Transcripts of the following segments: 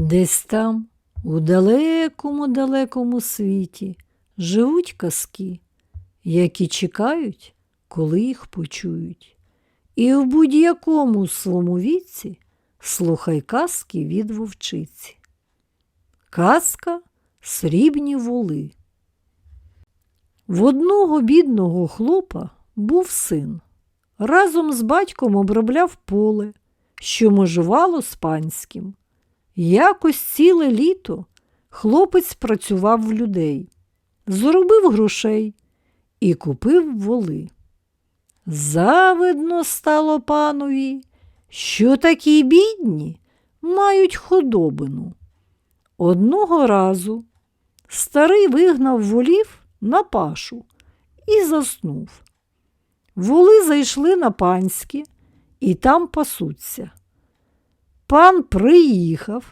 Десь там, у далекому далекому світі, живуть казки, які чекають, коли їх почують. І в будь-якому своєму віці слухай казки від вовчиці. Казка Срібні воли. В одного бідного хлопа був син. Разом з батьком обробляв поле, що межувало з панським. Якось ціле літо хлопець працював в людей, заробив грошей і купив воли. Завидно стало панові, що такі бідні мають худобину. Одного разу старий вигнав волів на пашу і заснув. Воли зайшли на панське і там пасуться. Пан приїхав,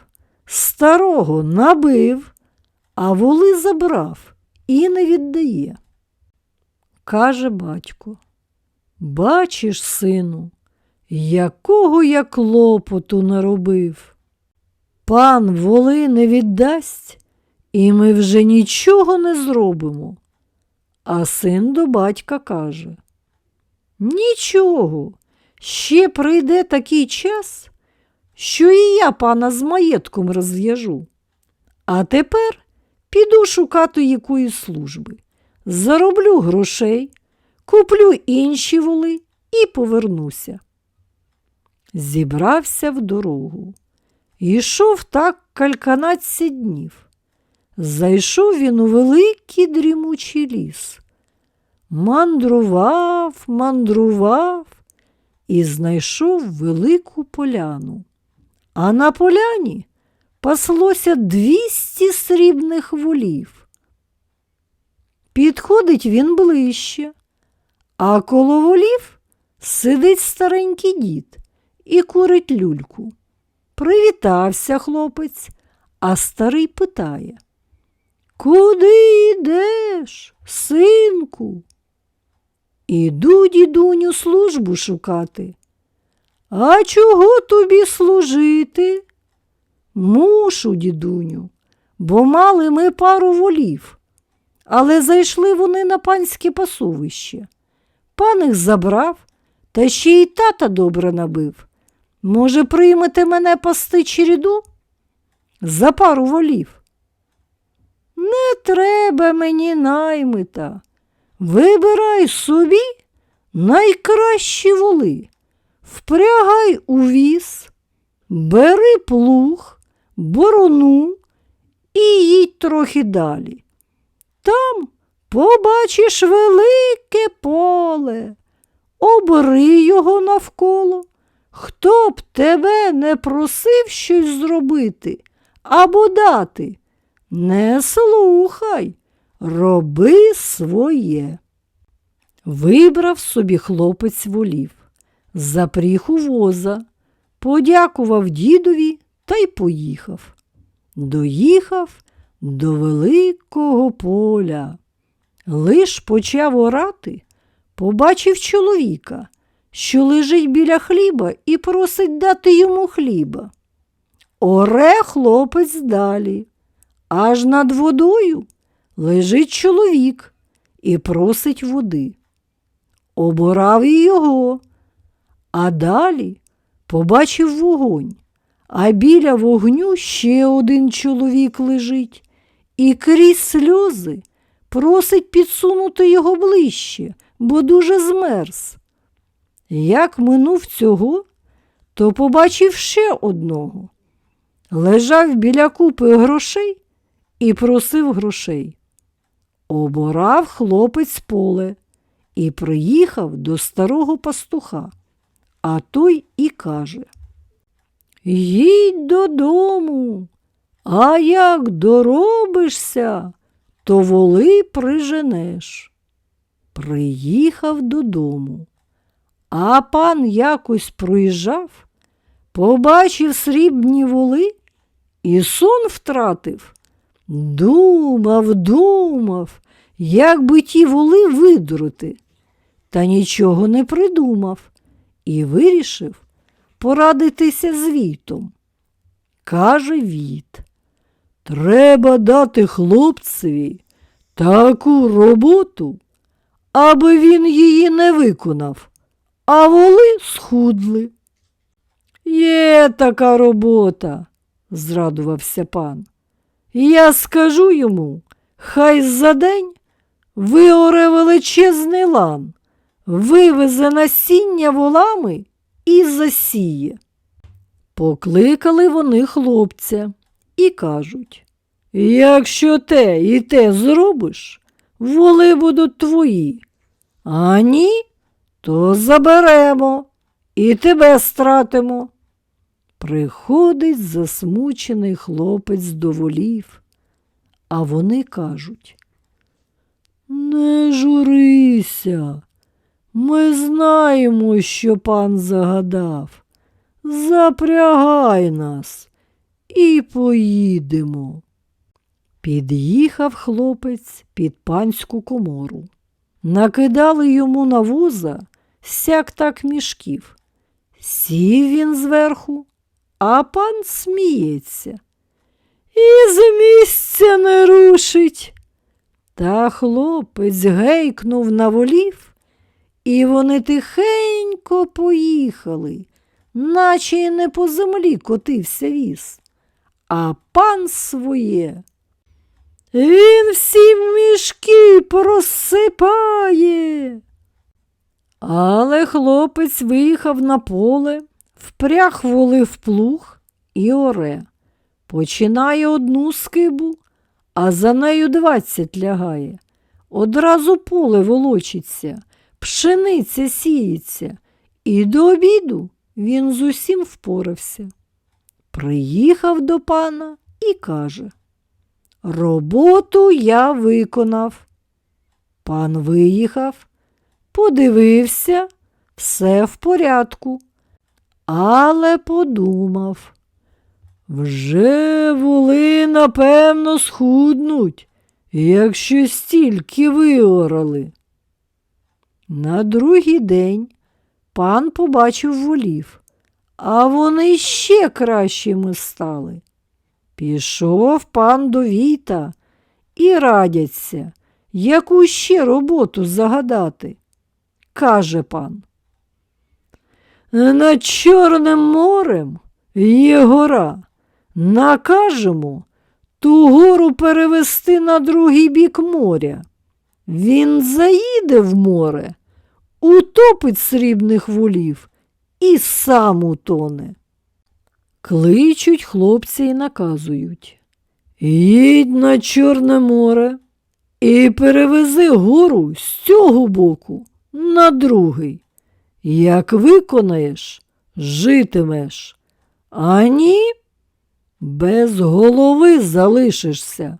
старого набив, а воли забрав і не віддає. Каже батько, бачиш, сину, якого я клопоту наробив. Пан воли не віддасть, і ми вже нічого не зробимо. А син до батька каже: Нічого, ще прийде такий час, що і я пана з маєтком розв'яжу. А тепер піду шукати якоїсь служби, зароблю грошей, куплю інші воли і повернуся. Зібрався в дорогу. Йшов так кальканадцять днів. Зайшов він у великий дрімучий ліс. Мандрував, мандрував і знайшов велику поляну. А на поляні паслося двісті срібних волів. Підходить він ближче, а коло волів сидить старенький дід і курить люльку. Привітався хлопець, а старий питає Куди йдеш, синку? Іду, дідуню, службу шукати. А чого тобі служити? Мушу, дідуню, бо мали ми пару волів, але зайшли вони на панське пасовище. Пан їх забрав, та ще й тата добре набив. Може, приймете мене пасти череду? За пару волів. Не треба мені наймита. Вибирай собі найкращі воли, впрягай у віз, бери плуг, борону і їдь трохи далі. Там побачиш велике поле, обери його навколо. Хто б тебе не просив щось зробити або дати, не слухай, роби своє. Вибрав собі хлопець волів, запріг у воза, подякував дідові та й поїхав. Доїхав до великого поля. Лиш почав орати, побачив чоловіка що лежить біля хліба і просить дати йому хліба. Оре хлопець далі, аж над водою лежить чоловік і просить води. Оборав і його, а далі побачив вогонь, а біля вогню ще один чоловік лежить і крізь сльози просить підсунути його ближче, бо дуже змерз. Як минув цього, то побачив ще одного. Лежав біля купи грошей і просив грошей. Оборав хлопець поле і приїхав до старого пастуха, а той і каже Їдь додому, а як доробишся, то воли приженеш. Приїхав додому. А пан якось проїжджав, побачив срібні воли і сон втратив. Думав, думав, як би ті воли видрути, та нічого не придумав і вирішив порадитися з вітом. каже Віт. Треба дати хлопцеві таку роботу, аби він її не виконав, а воли схудли. Є така робота, зрадувався пан. Я скажу йому, хай за день виоре величезний лан, вивезе насіння волами і засіє. Покликали вони хлопця і кажуть, якщо те і те зробиш, воли будуть твої, а ні, то заберемо і тебе стратимо. Приходить засмучений хлопець до волів, а вони кажуть, не журися, ми знаємо, що пан загадав. Запрягай нас і поїдемо. Під'їхав хлопець під панську комору. Накидали йому на воза сяк так мішків. Сів він зверху, а пан сміється. І з місця не рушить. Та хлопець гейкнув на волів, і вони тихенько поїхали, наче й не по землі котився віз, а пан своє. Він всі мішки просипає. Але хлопець виїхав на поле, впряг воли в плуг і оре. Починає одну скибу, а за нею двадцять лягає. Одразу поле волочиться, пшениця сіється, і до обіду він з усім впорався. Приїхав до пана і каже Роботу я виконав. Пан виїхав, подивився, все в порядку, але подумав. Вже воли, напевно, схуднуть, якщо стільки виорали. На другий день пан побачив волів, а вони ще кращими стали. Пішов пан до віта і радяться, яку ще роботу загадати. Каже пан. Над Чорним морем є гора. Накажемо ту гору перевести на другий бік моря. Він заїде в море, утопить срібних волів і сам утоне. Кличуть хлопці і наказують. Їдь на Чорне море і перевези гору з цього боку на другий. Як виконаєш, житимеш, а ні, без голови залишишся.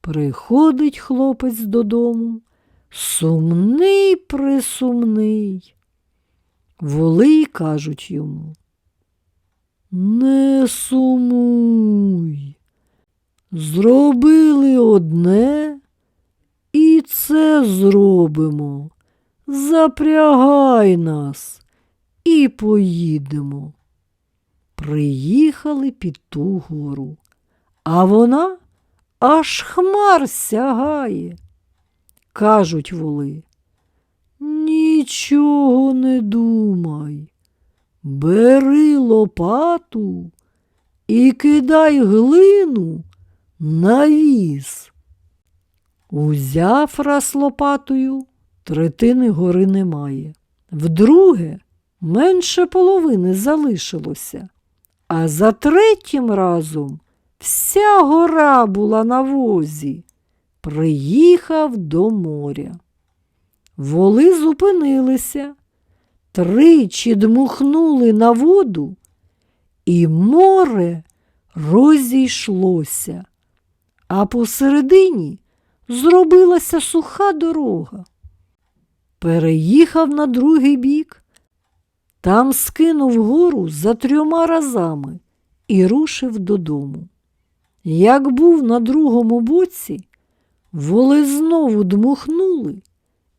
Приходить хлопець додому, сумний присумний. Воли кажуть йому. Не сумуй. Зробили одне і це зробимо. Запрягай нас і поїдемо. Приїхали під ту гору, а вона аж хмар сягає. Кажуть воли, нічого не думай. Бери лопату і кидай глину на віз. Узяв раз лопатою, третини гори немає. Вдруге, менше половини залишилося, а за третім разом вся гора була на возі. Приїхав до моря. Воли зупинилися тричі дмухнули на воду, і море розійшлося, а посередині зробилася суха дорога. Переїхав на другий бік, там скинув гору за трьома разами і рушив додому. Як був на другому боці, воли знову дмухнули,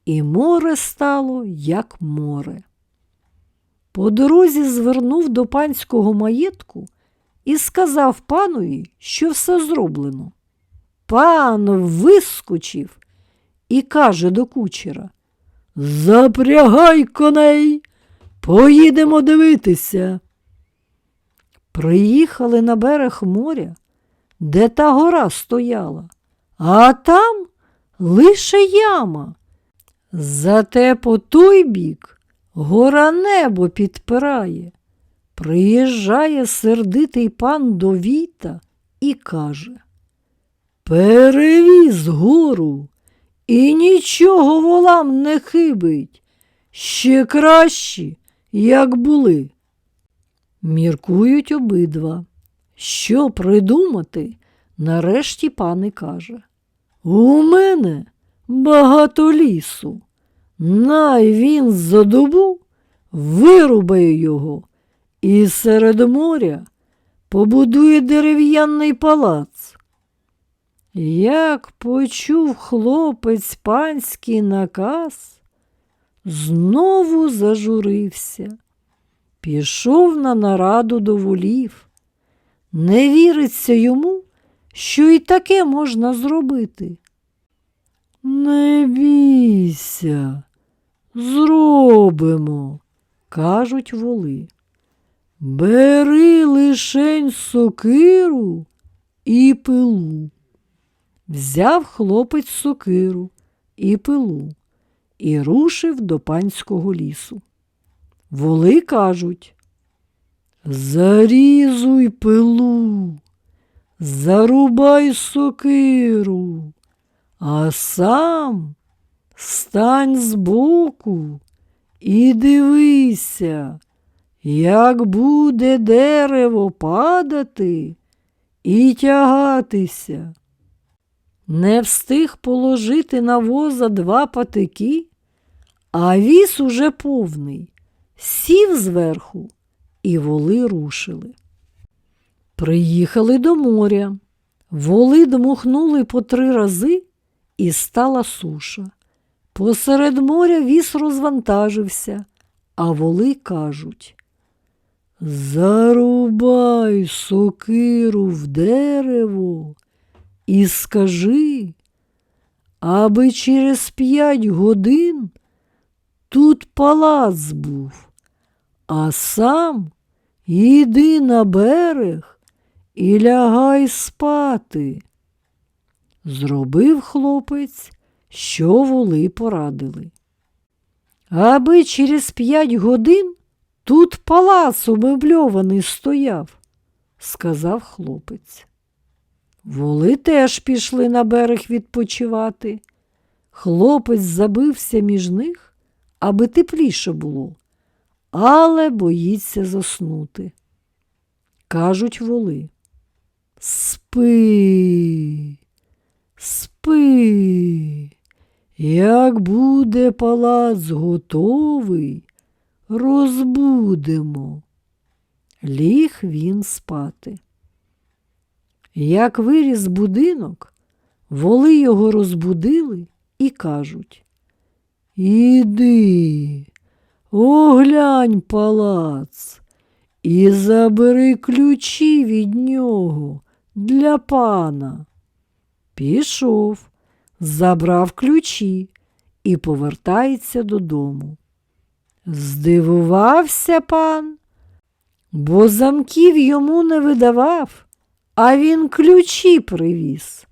і море стало, як море. По дорозі звернув до панського маєтку і сказав панові, що все зроблено. Пан вискочив і каже до кучера Запрягай коней, поїдемо дивитися. Приїхали на берег моря, де та гора стояла, а там лише яма. Зате по той бік гора небо підпирає. Приїжджає сердитий пан до Віта і каже Перевіз гору, і нічого волам не хибить, ще кращі, як були. Міркують обидва. Що придумати? Нарешті пан і каже. У мене багато лісу. Най він за добу вирубає його і серед моря побудує дерев'яний палац. Як почув хлопець панський наказ, знову зажурився, пішов на нараду до волів. Не віриться йому, що і таке можна зробити. Не бійся, зробимо, кажуть воли. Бери лишень сокиру і пилу. Взяв хлопець сокиру і пилу і рушив до панського лісу. Воли кажуть Зарізуй пилу, зарубай сокиру, а сам стань збоку і дивися, як буде дерево падати і тягатися. Не встиг положити на воза два патики, а віз уже повний, сів зверху, і воли рушили. Приїхали до моря. Воли дмухнули по три рази, і стала суша. Посеред моря віз розвантажився, а воли кажуть Зарубай сокиру в дерево і скажи, аби через п'ять годин тут палац був, а сам іди на берег і лягай спати. Зробив хлопець, що воли порадили. Аби через п'ять годин тут палац умебльований стояв, сказав хлопець. Воли теж пішли на берег відпочивати. Хлопець забився між них, аби тепліше було, але боїться заснути. Кажуть воли. Спи, спи, як буде палац готовий, розбудемо. Ліг він спати. Як виріс будинок, воли його розбудили і кажуть Іди, оглянь палац і забери ключі від нього для пана. Пішов, забрав ключі і повертається додому. Здивувався пан, бо замків йому не видавав, а він ключі привіз.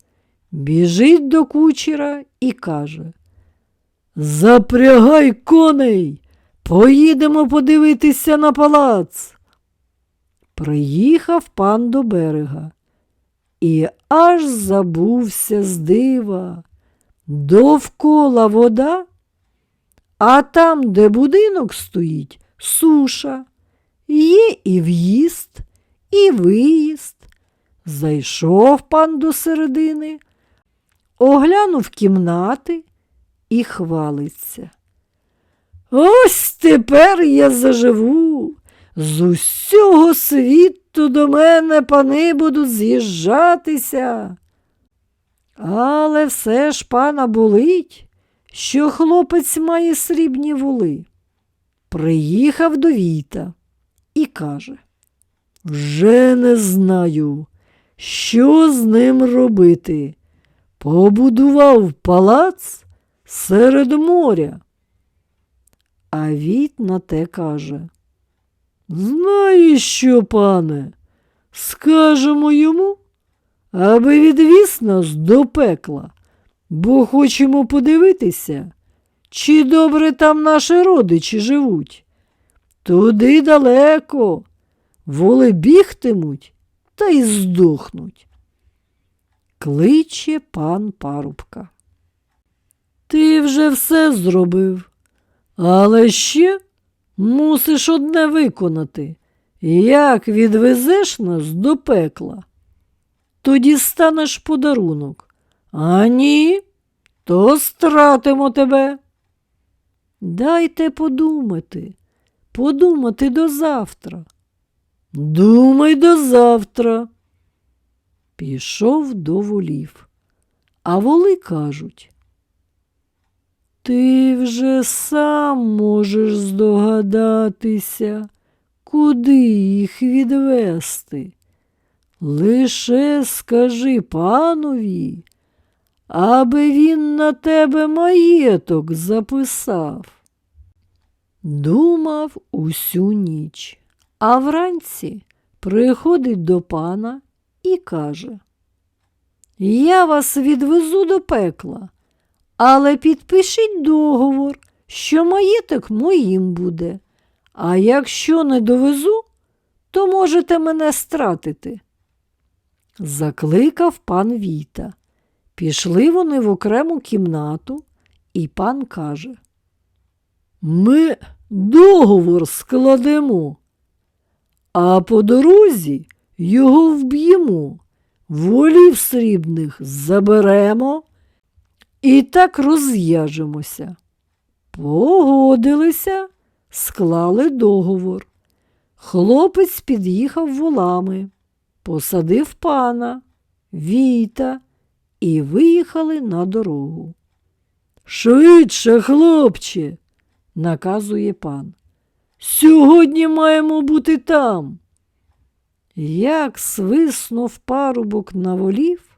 Біжить до кучера і каже Запрягай коней, поїдемо подивитися на палац. Приїхав пан до берега і аж забувся з дива. Довкола вода, а там, де будинок стоїть, суша. Є і в'їзд, і виїзд. Зайшов пан до середини, оглянув кімнати і хвалиться. Ось тепер я заживу. З усього світу до мене пани будуть з'їжджатися. Але все ж пана болить, що хлопець має срібні воли. приїхав до Віта і каже: Вже не знаю, що з ним робити. Побудував палац серед моря. А Віт на те каже: Знаєш що, пане, скажемо йому, аби відвіз нас до пекла, бо хочемо подивитися, чи добре там наші родичі живуть. Туди далеко, воли бігтимуть та й здохнуть. Кличе пан парубка. Ти вже все зробив, але ще мусиш одне виконати. Як відвезеш нас до пекла, тоді станеш подарунок. А ні, то стратимо тебе. Дайте подумати, подумати до завтра. Думай до завтра. Пішов до волів, а воли кажуть. Ти вже сам можеш здогадатися, куди їх відвести. Лише скажи панові, аби він на тебе маєток записав. Думав усю ніч, а вранці приходить до пана і каже: Я вас відвезу до пекла, але підпишіть договор, що маєток моїм буде. А якщо не довезу, то можете мене стратити. Закликав пан Віта. Пішли вони в окрему кімнату, і пан каже: Ми договор складемо, а по дорозі його вб'ємо, волів срібних заберемо і так роз'яжемося. Погодилися, склали договор. Хлопець під'їхав волами, посадив пана, віта і виїхали на дорогу. Швидше, хлопче, наказує пан. Сьогодні маємо бути там. Як свиснув парубок на волів,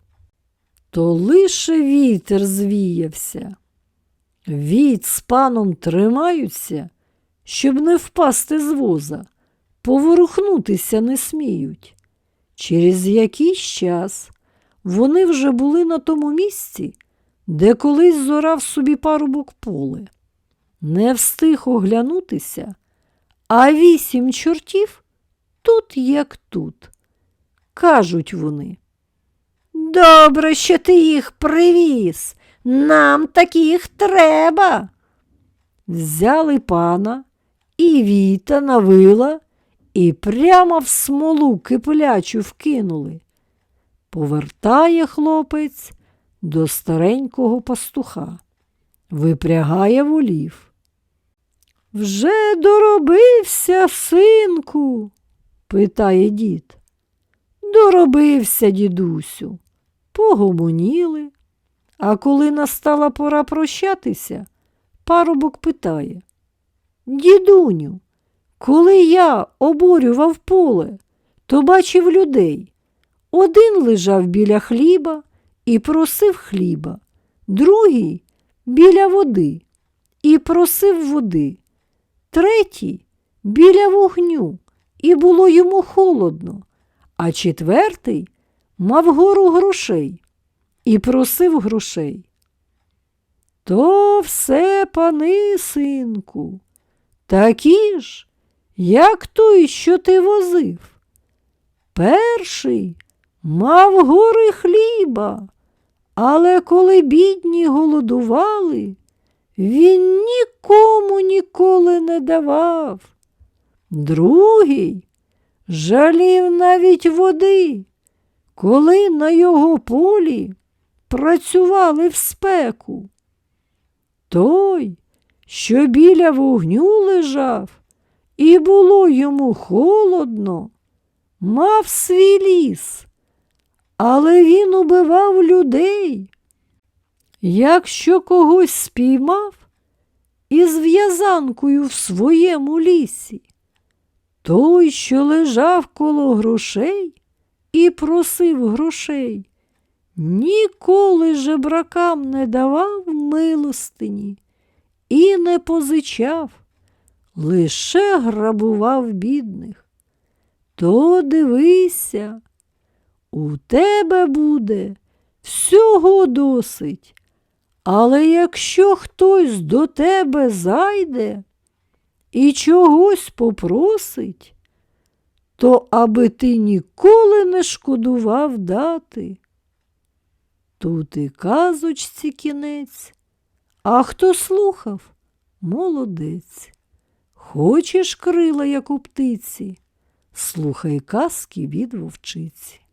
то лише вітер звіявся. Віт з паном тримаються, щоб не впасти з воза, поворухнутися не сміють. Через якийсь час вони вже були на тому місці, де колись зорав собі парубок поле. Не встиг оглянутися, а вісім чортів тут як тут. Кажуть вони. Добре, що ти їх привіз. Нам таких треба. Взяли пана і віта на вила і прямо в смолу киплячу вкинули. Повертає хлопець до старенького пастуха, випрягає волів. Вже доробився, синку? питає дід. Доробився, дідусю. Погомоніли. А коли настала пора прощатися, парубок питає Дідуню, коли я оборював поле, то бачив людей. Один лежав біля хліба і просив хліба, другий біля води і просив води, третій біля вогню, і було йому холодно, а четвертий мав гору грошей і просив грошей. То все, пани, синку, такі ж, як той, що ти возив. Перший мав гори хліба, але коли бідні голодували, він нікому ніколи не давав. Другий жалів навіть води, коли на його полі працювали в спеку. Той, що біля вогню лежав, і було йому холодно, мав свій ліс, але він убивав людей. Якщо когось спіймав, із в'язанкою в своєму лісі. Той, що лежав коло грошей і просив грошей, ніколи жебракам не давав милостині і не позичав, лише грабував бідних. То дивися, у тебе буде всього досить. Але якщо хтось до тебе зайде і чогось попросить, то аби ти ніколи не шкодував дати. Тут і казочці кінець, а хто слухав, молодець. Хочеш крила, як у птиці, слухай казки від вовчиці.